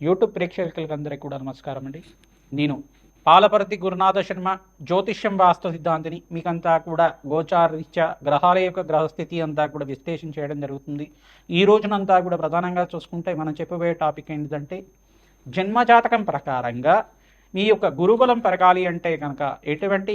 YouTube ప్రేక్షకులందరికీ కూడా నమస్కారం అండి. నేను పాలపరతి గురునాథ శర్మ జ్యోతిష్యం వాస్తు సిద్ధాంతిని మీకంతా కూడా గోచారీత్యా గ్రహాల యొక్క గ్రహస్థితి అంతా కూడా విశ్లేషణ చేయడం జరుగుతుంది. ఈ రోజునంతా కూడా ప్రధానంగా చూసుకుంటే మనం చెప్పబోయే టాపిక్ ఏంటంటే జన్మజాతకం ప్రకారంగా మీ యొక్క గురుబలం పెరగాలి అంటే కనుక ఎటువంటి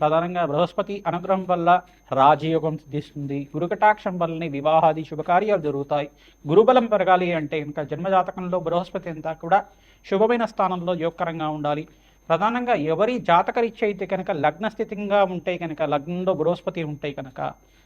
ప్రధానంగా బృహస్పతి అనుగ్రహం వల్ల రాజయోగం సిద్ధిస్తుంది. గురుకటాక్షం వల్లనే వివాహాది శుభకార్యాలు జరుగుతాయి. గురుబలం పెరగాలి అంటే ఇంకా జన్మజాతకంలో బృహస్పతి అంతా కూడా శుభమైన స్థానంలో యోగకరంగా ఉండాలి. ప్రధానంగా ఎవరి జాతకరీత్య అయితే కనుక లగ్నస్థితిగా ఉంటే కనుక లగ్నంలో బృహస్పతి ఉంటే కనుక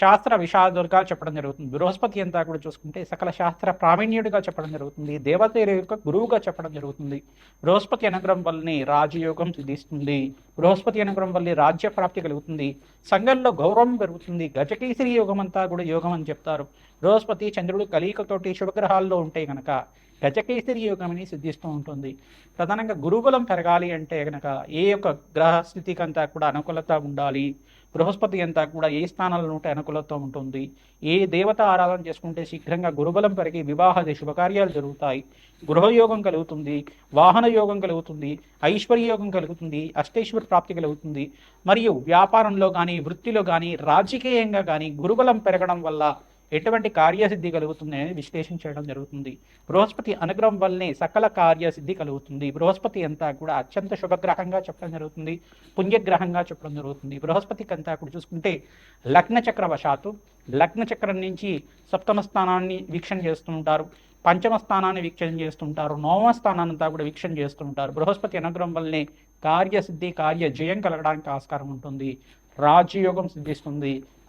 శాస్త్ర విషాదులుగా చెప్పడం జరుగుతుంది. బృహస్పతి అంతా కూడా చూసుకుంటే సకల శాస్త్ర ప్రావీణ్యుడిగా చెప్పడం జరుగుతుంది. దేవత యొక్క గురువుగా చెప్పడం జరుగుతుంది. బృహస్పతి అనుగ్రహం వల్లనే రాజయోగం సిద్ధిస్తుంది. బృహస్పతి అనుగ్రహం వల్లే రాజ్య ప్రాప్తి కలుగుతుంది. సంఘంలో గౌరవం పెరుగుతుంది. గజకేసరి యోగం అంతా కూడా యోగం అని చెప్తారు. బృహస్పతి చంద్రుడు కలికతోటి శుభగ్రహాల్లో ఉంటే కనుక గజకేసరి యోగం అని సిద్ధిస్తూ ఉంటుంది. ప్రధానంగా గురుబలం పెరగాలి అంటే కనుక ఏ యొక్క గ్రహ స్థితికంతా కూడా అనుకూలత ఉండాలి. బృహస్పతి అంతా కూడా ఏ స్థానాలను ఉంటే అనుకూలత ఉంటుంది? ఏ దేవత ఆరాధన చేసుకుంటే శీఘ్రంగా గురుబలం పెరిగి వివాహాది శుభకార్యాలు జరుగుతాయి? గృహయోగం కలుగుతుంది వాహన యోగం కలుగుతుంది ఐశ్వర్య యోగం కలుగుతుంది అష్టేశ్వర ప్రాప్తి కలుగుతుంది. మరియు వ్యాపారంలో కానీ వృత్తిలో కానీ రాజకీయంగా కానీ గురుబలం పెరగడం వల్ల ఎటువంటి కార్యసిద్ధి కలుగుతుంది అనేది విశ్లేషణ చేయడం జరుగుతుంది. బృహస్పతి అనుగ్రహం వల్లనే సకల కార్యసిద్ధి కలుగుతుంది. బృహస్పతి అంతా కూడా అత్యంత శుభగ్రహంగా చెప్పడం జరుగుతుంది. పుణ్యగ్రహంగా చెప్పడం జరుగుతుంది. బృహస్పతికి అంతా కూడా చూసుకుంటే లగ్న చక్ర వశాత్తు లగ్న చక్రం నుంచి సప్తమ స్థానాన్ని వీక్షణ చేస్తూ ఉంటారు. పంచమ స్థానాన్ని వీక్షణ చేస్తుంటారు నవమ స్థానాన్ని అంతా కూడా వీక్షణ చేస్తుంటారు బృహస్పతి అనుగ్రహం వల్లనే కార్యసిద్ధి కార్య జయం కలగడానికి ఆస్కారం ఉంటుంది. రాజయోగం సిద్ధిస్తుంది.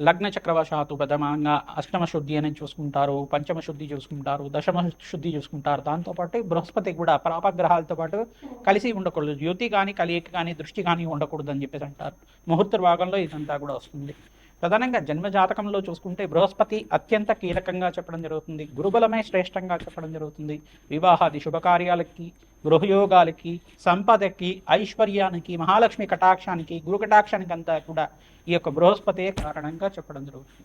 లగ్న చక్రవశాత్తు ప్రథమంగా అష్టమ శుద్ధి అని చూసుకుంటారు పంచమ శుద్ధి చూసుకుంటారు దశమ శుద్ధి చూసుకుంటారు. దాంతోపాటు బృహస్పతి కూడా పాపగ్రహాలతో పాటు కలిసి ఉండకూడదు. యుతి కానీ కలియక కానీ దృష్టి కానీ ఉండకూడదు అని చెప్పేసి అంటారు. ముహూర్త భాగంలో ఇదంతా కూడా వస్తుంది. ప్రధానంగా జన్మజాతకంలో చూసుకుంటే బృహస్పతి అత్యంత కీలకంగా చెప్పడం జరుగుతుంది. గురుబలమే శ్రేష్టంగా చెప్పడం జరుగుతుంది. వివాహాది శుభకార్యాలకి గృహయోగాలకి సంపదకి ఐశ్వర్యానికి మహాలక్ష్మి కటాక్షానికి గురు కటాక్షానికి అంతా కూడా ఈ యొక్క బృహస్పతే కారణంగా చెప్పడం జరుగుతుంది.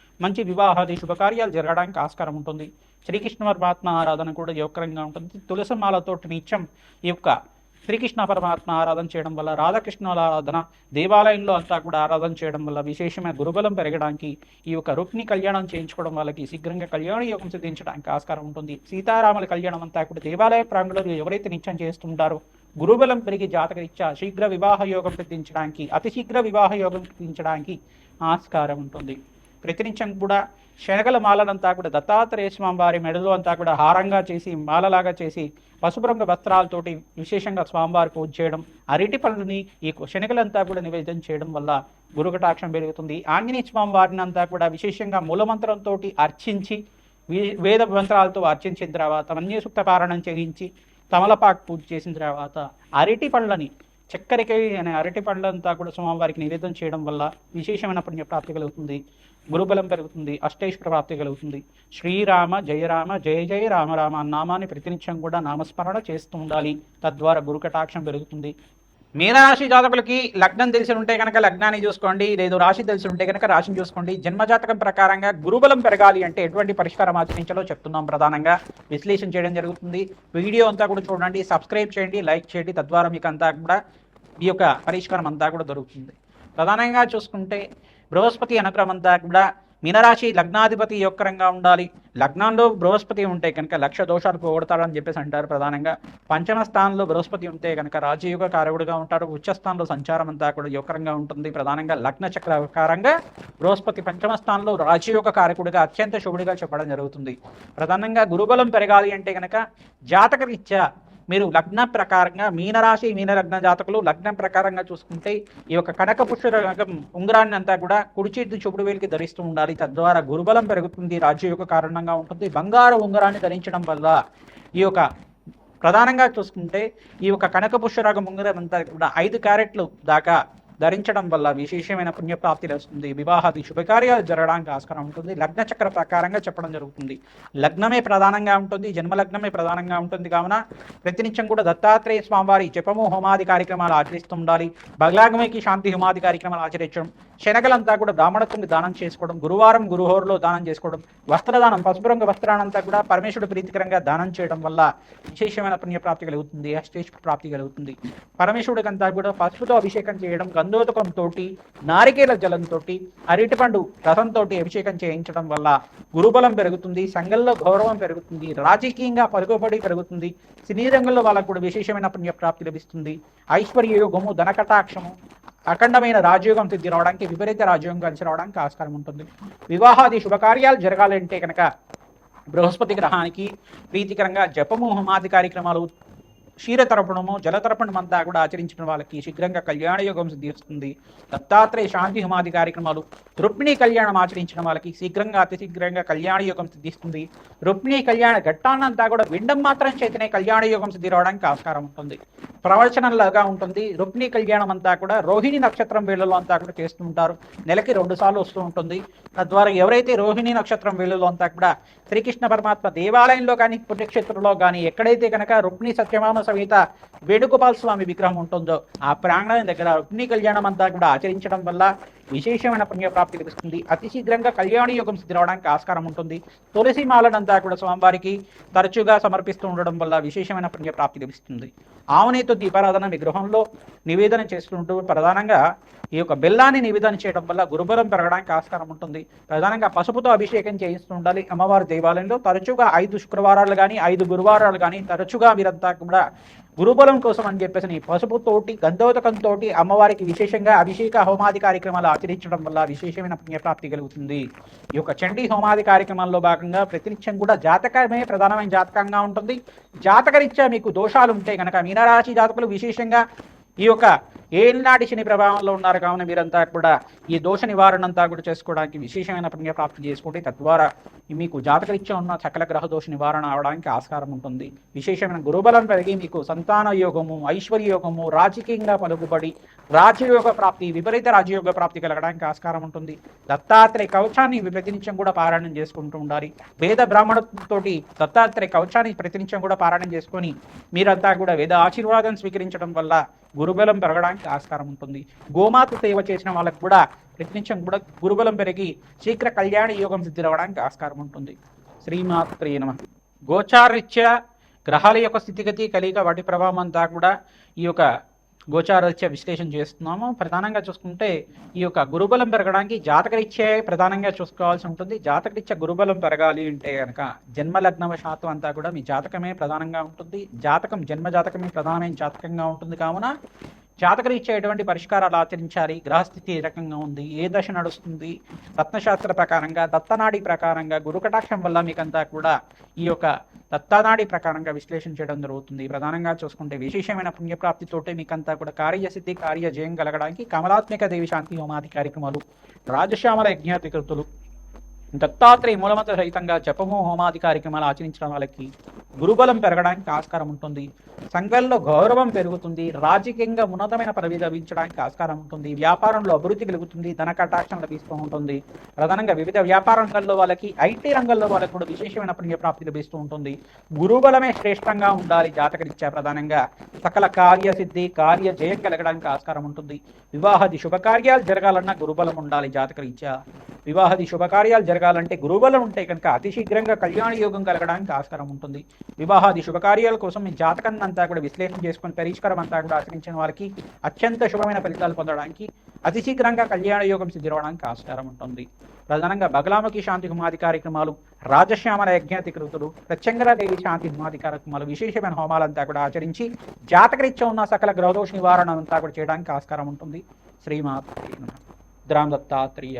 మంచి వివాహాది శుభకార్యాలు జరగడానికి ఆస్కారం ఉంటుంది. శ్రీకృష్ణ పరమాత్మ ఆరాధన కూడా యోగకరంగా ఉంటుంది. తులసమాలతో నిత్యం ఈ యొక్క శ్రీకృష్ణ పరమాత్మ ఆరాధన చేయడం వల్ల రాధాకృష్ణుల ఆరాధన దేవాలయంలో అంతా కూడా ఆరాధన చేయడం వల్ల విశేషమైన గురుబలం పెరగడానికి ఈ యొక్క రుక్ని కళ్యాణం చేయించుకోవడం వాళ్ళకి శీఘ్రంగా కళ్యాణ యోగం సిద్ధించడానికి ఆస్కారం ఉంటుంది. సీతారాముల కళ్యాణం అంతా కూడా దేవాలయ ప్రాంగణంలో ఎవరైతే నిత్యం చేస్తుంటారో గురుబలం పెరిగి జాతకరీత్యా శీఘ్ర వివాహ యోగం సిద్ధించడానికి అతి శీఘ్ర వివాహ యోగం సిద్ధించడానికి ఆస్కారం ఉంటుంది. ప్రతినిత్యం కూడా శనగల మాలనంతా కూడా దత్తాత్రేయ స్వామివారి మెడలో అంతా కూడా హారంగా చేసి మాలలాగా చేసి పసుపు రంగు వస్త్రాలతోటి విశేషంగా స్వామివారి పూజ చేయడం అరటి పనులని ఈ శనగలంతా కూడా నివేదన చేయడం వల్ల గురుకటాక్షం పెరుగుతుంది. ఆంజనేయ స్వామి వారిని అంతా కూడా విశేషంగా మూలమంత్రంతో అర్చించి వే- వేద మంత్రాలతో అర్చించిన తర్వాత మన్యసూక్త పారాయణం చేయించి తమలపాకు పూజ చేసిన తర్వాత అరటి పండ్లని చక్కెరకాయ అనే అరటి పండ్లంతా కూడా స్వామివారికి నివేదన చేయడం వల్ల విశేషమైన పుణ్యప్రాప్తి కలుగుతుంది. గురుబలం పెరుగుతుంది అష్టైశ్వర ప్రాప్తి కలుగుతుంది. శ్రీరామ జయరామ జయ జయ రామ రామ నామాన్ని ప్రతినిత్యం కూడా నామస్మరణ చేస్తూ ఉండాలి. తద్వారా గురుకటాక్షం పెరుగుతుంది. మీనరాశి జాతకులకి లగ్నం తెలిసి ఉంటే కనుక లగ్నాన్ని చూసుకోండి లేదు రాశి తెలిసి ఉంటే కనుక రాశిని చూసుకోండి. జన్మజాతకం ప్రకారంగా గురుబలం పెరగాలి అంటే ఎటువంటి పరిష్కారం ఆచరించాలో చెప్తున్నాం ప్రధానంగా. విశ్లేషణ చేయడం జరుగుతుంది. వీడియో అంతా కూడా చూడండి సబ్స్క్రైబ్ చేయండి లైక్ చేయండి. తద్వారా మీకు అంతా కూడా ఈ యొక్క పరిష్కారం అంతా కూడా దొరుకుతుంది. ప్రధానంగా చూసుకుంటే బృహస్పతి అనుగ్రహం కూడా మీనరాశి లగ్నాధిపతి యొక్కరంగా ఉండాలి. లగ్నంలో బృహస్పతి ఉంటే కనుక లక్ష దోషాలు పోగొడతాడని చెప్పేసి అంటారు ప్రధానంగా. పంచమ స్థానంలో బృహస్పతి ఉంటే కనుక రాజయోగ కారకుడుగా ఉంటారు. ఉచ్చ స్థానంలో సంచారం అంతా కూడా యొక్కరంగా ఉంటుంది. ప్రధానంగా లగ్న చక్రకారంగా బృహస్పతి పంచమ స్థానంలో రాజయోగ కారకుడిగా అత్యంత శుభుడిగా చెప్పడం జరుగుతుంది. ప్రధానంగా గురుబలం పెరగాలి అంటే కనుక జాతకరీత్యా మీరు లగ్న ప్రకారంగా మీనరాశి మీన లగ్న జాతకులు లగ్నం ప్రకారంగా చూసుకుంటే ఈ యొక్క కనక పుష్పరకం ఉంగరాన్ని అంతా కూడా కుడి చేతి చూపుడు వేలికి ధరిస్తూ ఉండాలి. తద్వారా గురుబలం పెరుగుతుంది. రాజయోగ యొక్క కారణంగా ఉంటుంది. బంగారు ఉంగరాన్ని ధరించడం వల్ల ఈ యొక్క ప్రధానంగా చూసుకుంటే ఈ యొక్క కనక పుష్పరాగం ఉంగరం అంతా కూడా ఐదు క్యారెట్లు దాకా ధరించడం వల్ల విశేషమైన పుణ్యప్రాప్తి లభిస్తుంది. వివాహాది శుభకార్యాలు జరగడానికి ఆస్కారం ఉంటుంది. లగ్న చక్ర ప్రకారంగా చెప్పడం జరుగుతుంది. లగ్నమే ప్రధానంగా ఉంటుంది. జన్మ లగ్నమే ప్రధానంగా ఉంటుంది. కావున ప్రతినిత్యం కూడా దత్తాత్రేయ స్వామివారి జపము హోమాది కార్యక్రమాలు ఆచరిస్తూ ఉండాలి. బగలాగమికి శాంతి హోమాది కార్యక్రమాలు ఆచరించడం శనగలంతా కూడా బ్రాహ్మణత్వం దానం చేసుకోవడం గురువారం గురుహోరులో దానం చేసుకోవడం వస్త్రదానం పసుపు రంగు వస్త్రానంతా కూడా పరమేశ్వరుడు ప్రీతికరంగా దానం చేయడం వల్ల విశేషమైన పుణ్యప్రాప్తి కలుగుతుంది. అష్టేశ్వర ప్రాప్తి కలుగుతుంది. పరమేశ్వరుడికంతా కూడా పసుపుతో అభిషేకం చేయడం గంధోదకంతో నారికేల జలంతో అరటిపండు రసంతో అభిషేకం చేయించడం వల్ల గురుబలం పెరుగుతుంది సంఘంలో గౌరవం పెరుగుతుంది రాజకీయంగా పలుకుబడి పెరుగుతుంది సినీ రంగంలో వాళ్ళకు కూడా విశేషమైన పుణ్యప్రాప్తి లభిస్తుంది. ఐశ్వర్య యోగము ధనకటాక్షము అఖండమైన రాజయోగం తిద్ది రావడానికి విపరీత రాజయోగం కలిసి రావడానికి ఆస్కారం ఉంటుంది. వివాహాది శుభకార్యాలు జరగాలంటే కనుక బృహస్పతి గ్రహానికి ప్రీతికరంగా జపము హోమాది కార్యక్రమాలు క్షీరతర్పణము జలతర్పణం అంతా కూడా ఆచరించిన వాళ్ళకి శీఘ్రంగా కళ్యాణ యోగం సిద్ధిస్తుంది. దత్తాత్రేయ శాంతి హోమాది కార్యక్రమాలు రుక్మిణీ కళ్యాణం ఆచరించిన వాళ్ళకి శీఘ్రంగా అతి శీఘ్రంగా కళ్యాణ యోగం సిద్ధిస్తుంది. రుక్మిణీ కళ్యాణ ఘట్టాన్నంతా కూడా విండం మాత్రం చేతనే కళ్యాణ యోగం సిద్ధి రావడానికి ఆస్కారం ఉంటుంది. ప్రవచనంలాగా ఉంటుంది. రుక్మిణీ కళ్యాణం అంతా కూడా రోహిణి నక్షత్రం వేళలో అంతా కూడా చేస్తూ ఉంటారు. నెలకి రెండు సార్లు వస్తూ ఉంటుంది. తద్వారా ఎవరైతే రోహిణి నక్షత్రం వేళలో అంతా కూడా శ్రీకృష్ణ పరమాత్మ దేవాలయంలో కానీ పుణ్యక్షేత్రంలో కానీ ఎక్కడైతే కనుక రుక్మిణి సత్యమామ సమేత వేణుగోపాల స్వామి విగ్రహం ఉంటుందో ఆ ప్రాంగణం దగ్గర రుక్మిణి కళ్యాణం అంతా కూడా ఆచరించడం వల్ల విశేషమైన పుణ్యప్రాప్తి లభిస్తుంది. అతి శీఘ్రంగా కళ్యాణ యోగం సిద్ధి రావడానికి ఆస్కారం ఉంటుంది. తులసి మాలనంతా కూడా స్వామివారికి తరచుగా సమర్పిస్తూ ఉండడం వల్ల విశేషమైన పుణ్యప్రాప్తి లభిస్తుంది. ఆవునేతో దీపారాధన మీ గృహంలో నివేదన చేసుకుంటూ ప్రధానంగా ఈ యొక్క బెల్లాన్ని నివేదన చేయడం వల్ల గురుబలం పెరగడానికి ఆస్కారం ఉంటుంది. ప్రధానంగా పసుపుతో అభిషేకం చేయిస్తూ ఉండాలి. అమ్మవారి దేవాలయంలో తరచుగా ఐదు శుక్రవారాలు కానీ ఐదు గురువారాలు కానీ తరచుగా వీరంతా కూడా గురుబలం కోసం అని చెప్పేసి ఈ పసుపుతోటి గంధోదకంతో అమ్మవారికి విశేషంగా అభిషేక హోమాది కార్యక్రమాలు ఆచరించడం వల్ల విశేషమైన పుణ్యప్రాప్తి కలుగుతుంది. ఈ యొక్క చండీ హోమాది కార్యక్రమాల్లో భాగంగా ప్రతినిత్యం కూడా జాతకమే ప్రధానమైన జాతకంగా ఉంటుంది. జాతకరీత్యా మీకు దోషాలు ఉంటే కనుక మీనరాశి జాతకులు విశేషంగా ఈ యొక్క ఏనాటి శని ప్రభావంలో ఉన్నారు. కావున మీరంతా కూడా ఈ దోష నివారణ అంతా కూడా చేసుకోవడానికి విశేషమైన పుణ్యప్రాప్తి చేసుకుంటే తద్వారా మీకు జాతకరీత్యా ఉన్న సకల గ్రహ దోష నివారణ అవడానికి ఆస్కారం ఉంటుంది. విశేషమైన గురుబలం పెరిగి మీకు సంతాన యోగము ఐశ్వర్య యోగము రాజకీయంగా పలుకుబడి రాజయోగ ప్రాప్తి విపరీత రాజయోగ ప్రాప్తి కలగడానికి ఆస్కారం ఉంటుంది. దత్తాత్రేయ కవచాన్ని ప్రతినిత్యం కూడా పారాయణం చేసుకుంటూ ఉండాలి. వేద బ్రాహ్మణతోటి దత్తాత్రేయ కవచాన్ని ప్రతినిత్యం కూడా పారాయణం చేసుకొని మీరంతా కూడా వేద ఆశీర్వాదం స్వీకరించడం వల్ల గురుబలం పెరగడానికి ఆస్కారం ఉంటుంది. గోమాత సేవ చేసిన వాళ్ళకు కూడా ప్రతినిత్యం కూడా గురుబలం పెరిగి శీఘ్ర కళ్యాణ యోగం సిద్ధి రావడానికి ఆస్కారం ఉంటుంది. శ్రీమాత్రే నమ. గోచారీత్యా గ్రహాల యొక్క స్థితిగతి కలిగ వాటి ప్రభావం అంతా కూడా ఈ యొక్క గోచారరీత్యా విశ్లేషణ చేస్తున్నాము. ప్రధానంగా చూసుకుంటే ఈ యొక్క గురుబలం పెరగడానికి జాతకరీత్యే ప్రధానంగా చూసుకోవాల్సి ఉంటుంది. జాతకరీత్యా గురుబలం పెరగాలి అంటే కనుక జన్మ లగ్నవశాతం అంతా కూడా మీ జాతకమే ప్రధానంగా ఉంటుంది. జాతకం జన్మ జాతకమే ప్రధానమైన జాతకంగా ఉంటుంది. కావున జాతకరీత్యాటువంటి పరిష్కారాలు ఆచరించాలి. గ్రహస్థితి ఏ రకంగా ఉంది? ఏ దశ నడుస్తుంది? రత్నశాస్త్ర ప్రకారంగా దత్తనాడి ప్రకారంగా గురుకటాక్షం వల్ల మీకంతా కూడా ఈ యొక్క దత్తనాడి ప్రకారంగా విశ్లేషణ చేయడం జరుగుతుంది. ప్రధానంగా చూసుకుంటే విశేషమైన పుణ్యప్రాప్తితోటే మీకంతా కూడా కార్యసిద్ధి కార్యజయం కలగడానికి కమలాత్మిక దేవి శాంతి హోమాది కార్యక్రమాలు రాజశ్యామల యజ్ఞాధికృతులు దత్తాత్రేయ మూలమంత్ర సహితంగా జపము హోమాది కార్యక్రమాలు ఆచరించడం వాళ్ళకి గురుబలం పెరగడానికి ఆస్కారం ఉంటుంది. సంఘంలో గౌరవం పెరుగుతుంది. రాజకీయంగా ఉన్నతమైన పదవి లభించడానికి ఆస్కారం ఉంటుంది. వ్యాపారంలో అభివృద్ధి కలుగుతుంది. ధన కటాక్షం లభిస్తూ ఉంటుంది. ప్రధానంగా వివిధ వ్యాపార రంగంలో వాళ్ళకి ఐటీ రంగంలో వాళ్ళకి కూడా విశేషమైన పుణ్యప్రాప్తి లభిస్తూ ఉంటుంది. గురుబలమే శ్రేష్టంగా ఉండాలి జాతకరీత్యా ప్రధానంగా. సకల కార్యసిద్ధి కార్య జయం కలగడానికి ఆస్కారం ఉంటుంది. వివాహాది శుభకార్యాలు జరగాలన్నా గురుబలం ఉండాలి జాతకరీత్యా. వివాహాది శుభకార్యాలు జరగాలంటే గురుబలం ఉంటే కనుక అతి శీఘ్రంగా కళ్యాణ యోగం కలగడానికి ఆస్కారం ఉంటుంది. వివాహాది శుభకార్యాల కోసం మీ జాతకాన్ని అంతా కూడా విశ్లేషణ చేసుకుని పరిష్కారం అంతా కూడా ఆచరించిన వారికి అత్యంత శుభమైన ఫలితాలు పొందడానికి అతి శీఘ్రంగా కళ్యాణ యోగం సిద్ధిరవడానికి ఆస్కారం ఉంటుంది. ప్రధానంగా బగలామకి శాంతి హుమాది కార్యక్రమాలు రాజశ్యామల యజ్ఞాధికృతులు ప్రత్యంగరాదేవి శాంతి హుమాది కార్యక్రమాలు విశేషమైన హోమాలంతా కూడా ఆచరించి జాతకరీత్యా ఉన్న సకల గ్రహదోష నివారణ అంతా కూడా చేయడానికి ఆస్కారం ఉంటుంది. శ్రీమాత ద్రామ్ దత్తాత్రేయ